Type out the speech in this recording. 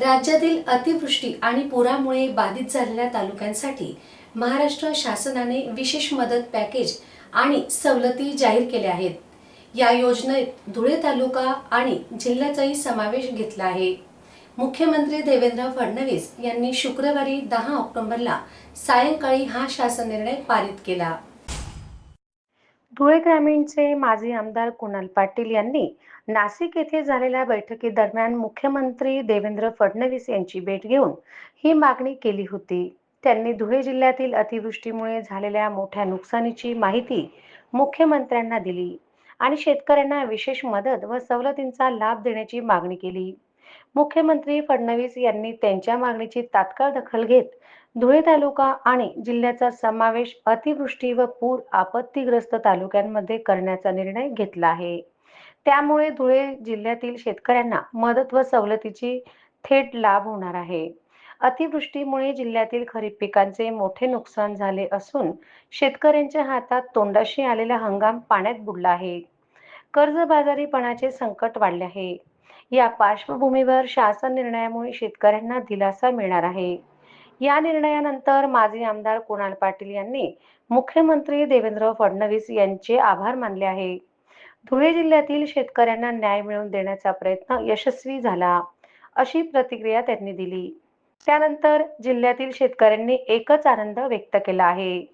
राज्यातील अतिवृष्टी आणि पुरामुळे बाधित झालेल्या तालुक्यांसाठी महाराष्ट्र शासनाने विशेष मदत पॅकेज आणि सवलती जाहीर केल्या आहेत. या योजनेत धुळे तालुका आणि जिल्ह्याचाही समावेश घेतला आहे. मुख्यमंत्री देवेंद्र फडणवीस यांनी शुक्रवारी दहा ऑक्टोबरला सायंकाळी हा शासन निर्णय पारित केला. धुळे ग्रामीणचे माजी आमदार कुणाल पाटील यांनी नाशिक येथे झालेल्या बैठकीदरम्यान मुख्यमंत्री देवेंद्र फडणवीस यांची भेट घेऊन ही मागणी केली होती. त्यांनी धुळे जिल्ह्यातील अतिवृष्टीमुळे झालेल्या मोठ्या नुकसानीची माहिती मुख्यमंत्र्यांना दिली आणि शेतकऱ्यांना विशेष मदत व सवलतींचा लाभ देण्याची मागणी केली. मुख्यमंत्री फडणवीस यांनी त्यांच्या मागणीची तात्काळ दखल घेत धुळे तालुका आणि जिल्ह्याचा समावेश अतिवृष्टी व पूर आपत्तीग्रस्त तालुक्यांमध्ये करण्याचा निर्णय घेतला आहे. त्यामुळे धुळे जिल्ह्यातील शेतकऱ्यांना मदत व सवलतीची थेट लाभ होणार आहे. अतिवृष्टीमुळे जिल्ह्यातील खरीप पिकांचे मोठे नुकसान झाले असून शेतकऱ्यांच्या हातात तोंडाशी आलेला हंगाम पाण्यात बुडला आहे. कर्जबाजारीपणाचे संकट वाढले आहे. या पार्श्वभूमीवर शासन निर्णयामुळे शेतकऱ्यांना दिलासा मिळणार आहे. या निर्णयानंतर माजी आमदार कुणाल पाटील यांनी मुख्यमंत्री देवेंद्र फडणवीस यांचे आभार मानले आहे. धुळे जिल्ह्यातील शेतकऱ्यांना न्याय मिळवून देण्याचा प्रयत्न यशस्वी झाला अशी प्रतिक्रिया त्यांनी दिली. त्यानंतर जिल्ह्यातील शेतकऱ्यांनी एकच आनंद व्यक्त केला आहे.